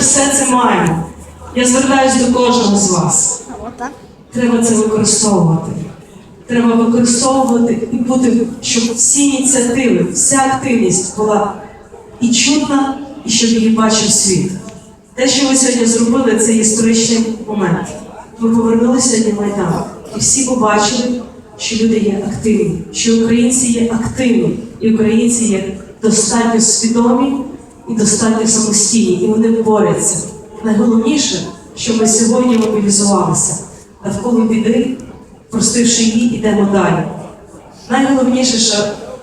все це маємо. Я звертаюся до кожного з вас. Треба це використовувати. Треба використовувати і бути, щоб всі ініціативи, вся активність була і чутна, і щоб її бачив світ. Те, що ви сьогодні зробили, це історичний момент. Ви повернули сьогодні Майдан, і всі побачили, що люди є активні, що українці є активні, і українці є достатньо свідомі і достатньо самостійні, і вони борються. Найголовніше, що ми сьогодні мобілізувалися навколо біди, простивши її, йдемо далі. Найголовніше, що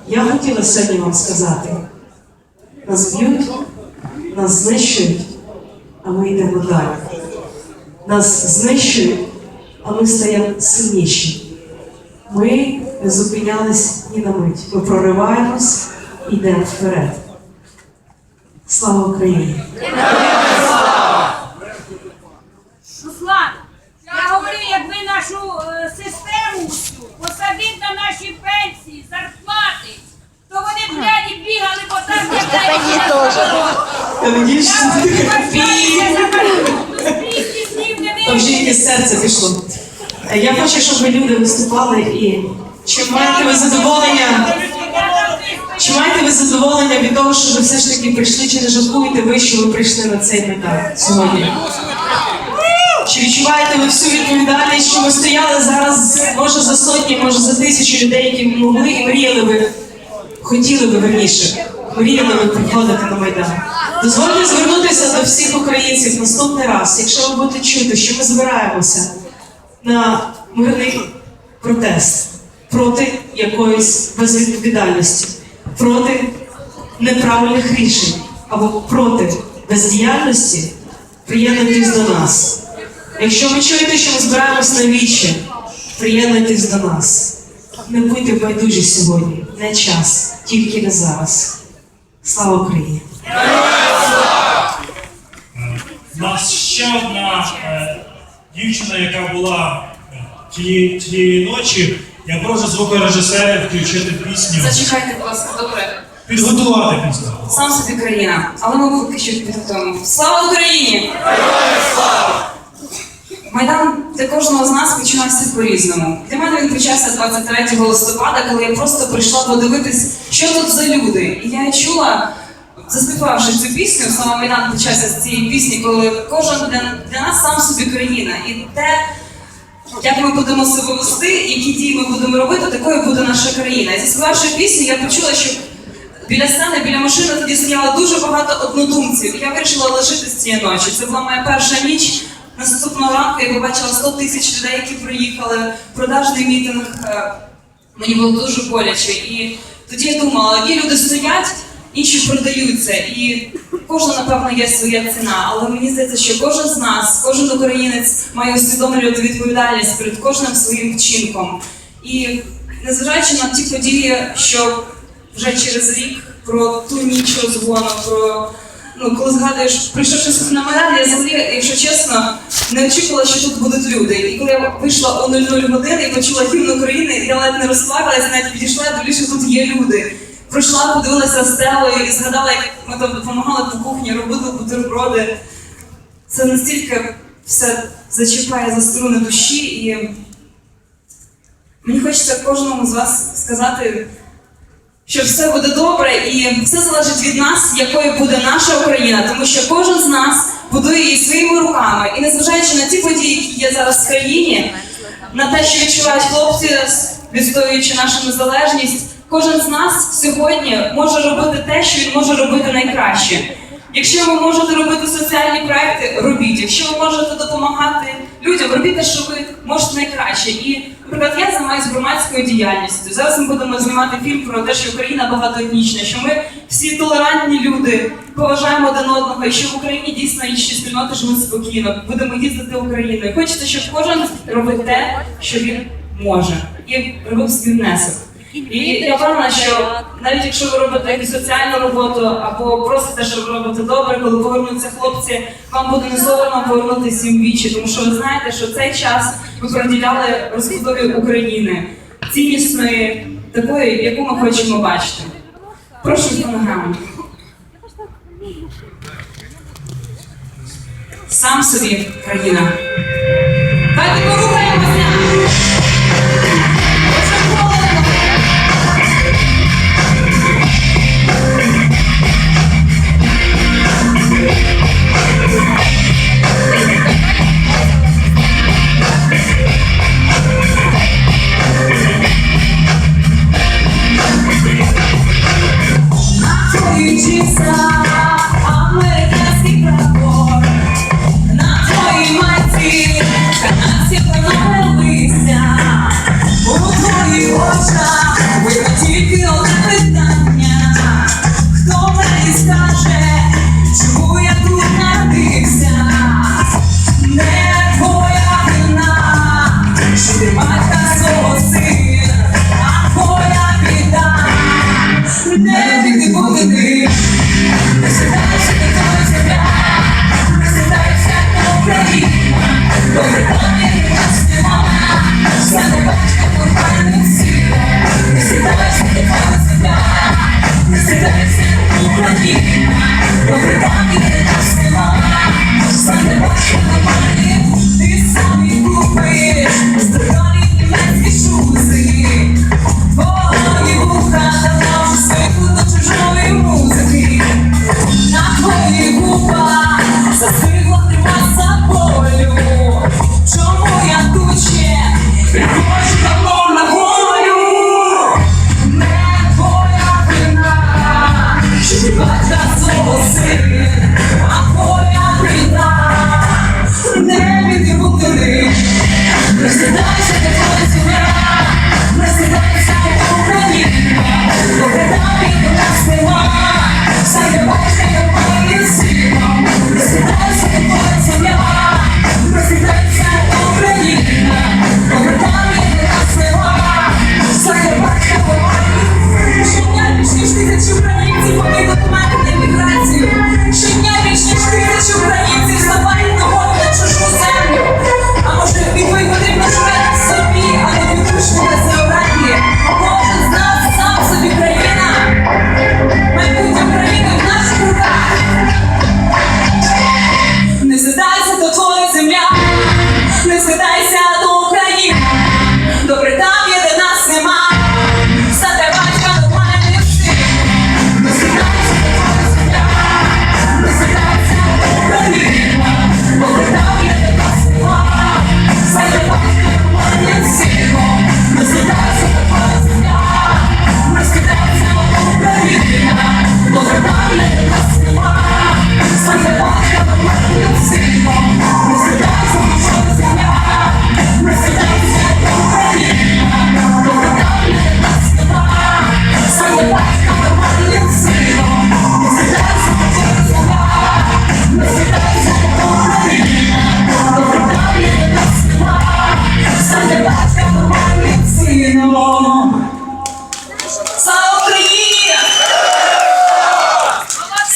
я хотіла сьогодні вам сказати: нас б'ють, нас знищують, а ми йдемо далі. Нас знищують, а ми стаємо сильніші. Ми не зупинялись ні на мить. Ми прориваємось і йдемо вперед. Слава Україні! Руслан, я говорю, якби нашу е, систему всю посадити на наші пенсії, зарплати, то вони б блядь, бігали, бо там Там вже серце пішло. Е, Я хочу, щоб ви люди виступали і чи маєте ви задоволення? Чи маєте ви задоволення від того, що ви все ж таки прийшли, чи не жалкуєте ви, що ви прийшли на цей метал сьогодні? Чи відчуваєте ви всю відповідальність, що ви стояли зараз, може за сотні, може за тисячі людей, які могли і мріяли би, хотіли би верніше, мріяли би приходити на Майдан? Дозвольте звернутися до всіх українців наступний раз, якщо ви будете чути, що ми збираємося на мирний протест проти якоїсь безвідповідальності, проти неправильних рішень або проти бездіяльності, приєднуйтесь до нас. Якщо ви чуєте, що ми збираємось на вічі, приєднуйтесь до нас. Не будьте байдужі сьогодні, не час, тільки не зараз. Слава Україні! У нас ще одна е, дівчина, яка була е, тієї ночі. Я прошу звукорежисерів включити пісню. Зачекайте, будь ласка, добре. Підготувати пісню. Сам собі країна, але ми поки що підготуємо. Слава Україні! Майдан для кожного з нас починався по-різному. Для мене він почався 23 листопада, коли я просто прийшла подивитись, що тут за люди. І я чула, заспівавши цю пісню, саме Майдан почався з цієї пісні, коли кожен для, для нас сам собі країна. І те, як ми будемо себе вести, які дії ми будемо робити, такою буде наша країна. І заспівавши пісню, я почула, що біля сцени, біля машини тоді стояло дуже багато однодумців. І я вирішила лишитись цієї ночі. Це була моя перша ніч. Наступного ранку я побачила 100 тисяч людей, які приїхали, продажний мітинг. Е, Мені було дуже боляче. І тоді я думала, одні люди стоять, інші продаються. І кожна, напевно, є своя ціна. Але мені здається, що кожен з нас, кожен українець має усвідомлювати відповідальність перед кожним своїм вчинком. І незважаючи на ті події, що вже через рік про ту ніч розгону, про ну, коли згадуєш, прийшовши на Майдан, я взагалі, якщо чесно, не очікувала, що тут будуть люди. І коли я вийшла о 00 години і почула гімн України, я ледь не розплакалась, навіть підійшла і дивлюсь, що тут є люди. Пройшла, подивилася стелою і згадала, як ми там допомагали по кухні, робили бутерброди. Це настільки все зачіпає за струни душі, і мені хочеться кожному з вас сказати що все буде добре і все залежить від нас, якою буде наша Україна, тому що кожен з нас будує її своїми руками. І незважаючи на ті події, які є зараз в країні, на те, що відчувають хлопці, відстоюючи нашу незалежність, кожен з нас сьогодні може робити те, що він може робити найкраще. Якщо ви можете робити соціальні проекти, робіть. Якщо ви можете допомагати людям, робіть те, що ви можете найкраще. І, наприклад, я займаюся громадською діяльністю. Зараз ми будемо знімати фільм про те, що Україна багатоетнічна, що ми всі толерантні люди, поважаємо один одного, і що в Україні дійсно інші спільноти живуть спокійно. Будемо їздити Україною. Хочеться, щоб кожен робив те, що він може, і робив свій внесок. І я впевнена, що навіть якщо ви робите якусь соціальну роботу або просите, щоб ви робите добре, коли повернуться хлопці, вам буде не соромно повернутися їм вічі, тому що ви знаєте, що цей час ви приділяли розбудові України ціннісної, такої, яку ми хочемо бачити. Прошу фонограму. сам собі країна. Давайте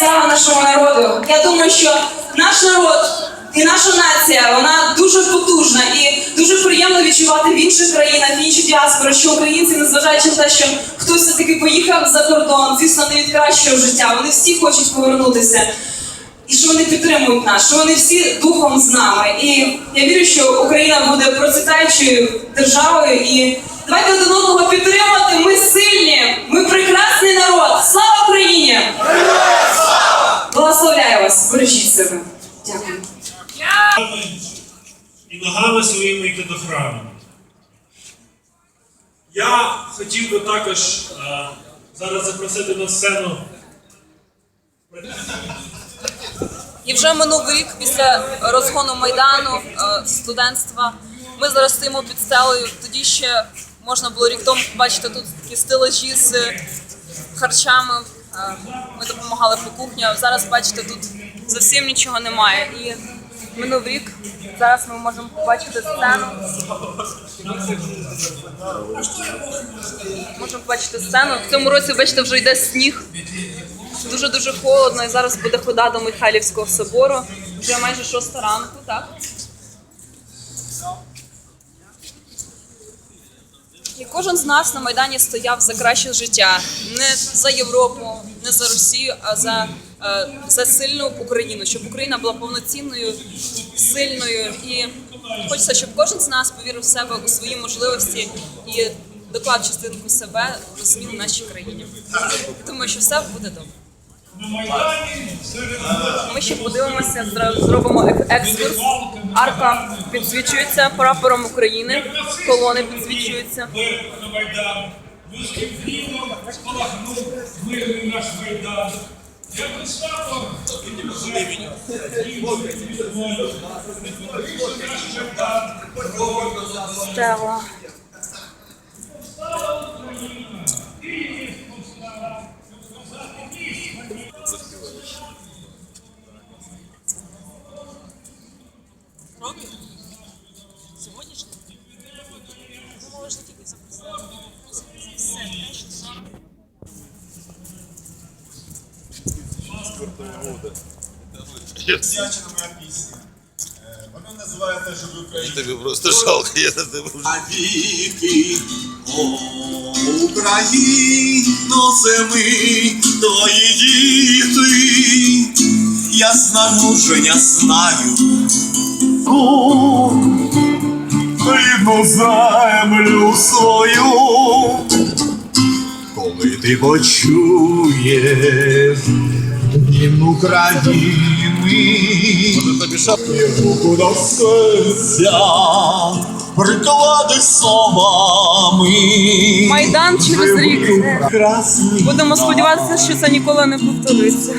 Слава нашому народу! Я думаю, що наш народ і наша нація вона дуже потужна і дуже приємно відчувати в інших країнах, в інших діаспорах, що українці, незважаючи на те, що хтось все таки поїхав за кордон, звісно, не від кращого життя. Вони всі хочуть повернутися. І що вони підтримують нас, що вони всі духом з нами. І я вірю, що Україна буде процвітаючою державою. І давайте один одного підтримати. Ми сильні, ми прекрасний народ. Слава Україні! Благословляю вас, бережіть себе. Дякую. і ногами своїми йти до храму. Я хотів би також е, зараз запросити на сцену І вже минув рік після розгону майдану студентства. Ми зараз стоїмо під стелею. Тоді ще можна було рік тому побачити тут такі стелажі з харчами. Е, Ми допомагали по кухні. Зараз бачите, тут зовсім нічого немає. І минув рік. Зараз ми можемо побачити сцену. Можемо побачити сцену. В цьому році, бачите, вже йде сніг. Дуже дуже холодно, і зараз буде хода до Михайлівського собору. Вже майже шоста ранку, так? І кожен з нас на Майдані стояв за краще життя. Не за Європу, не за Росію, а за е, за сильну Україну, щоб Україна була повноцінною, сильною. І хочеться, щоб кожен з нас повірив в себе у свої можливості і доклав частинку себе до змін в нашій країні. Думаю, що все буде добре. Ми ще подивимося, зробимо ек- екскурс. Арка підсвічується прапором України, колони підсвічуються. На Майдан. Спалахнув мирний наш Майдан. Я представив Стела. Присвячена моя пісня. Е, Вона називається «Живи Україна». Тобі просто жалко, я на тебе вже. Навіки, о, Україно, це ми, твої діти. Я знаю, вже я знаю. Рідну землю свою. Коли ти почуєш гімн України, руку до серця приклади словами. Майдан через рік. Будемо сподіватися, що це ніколи не повториться.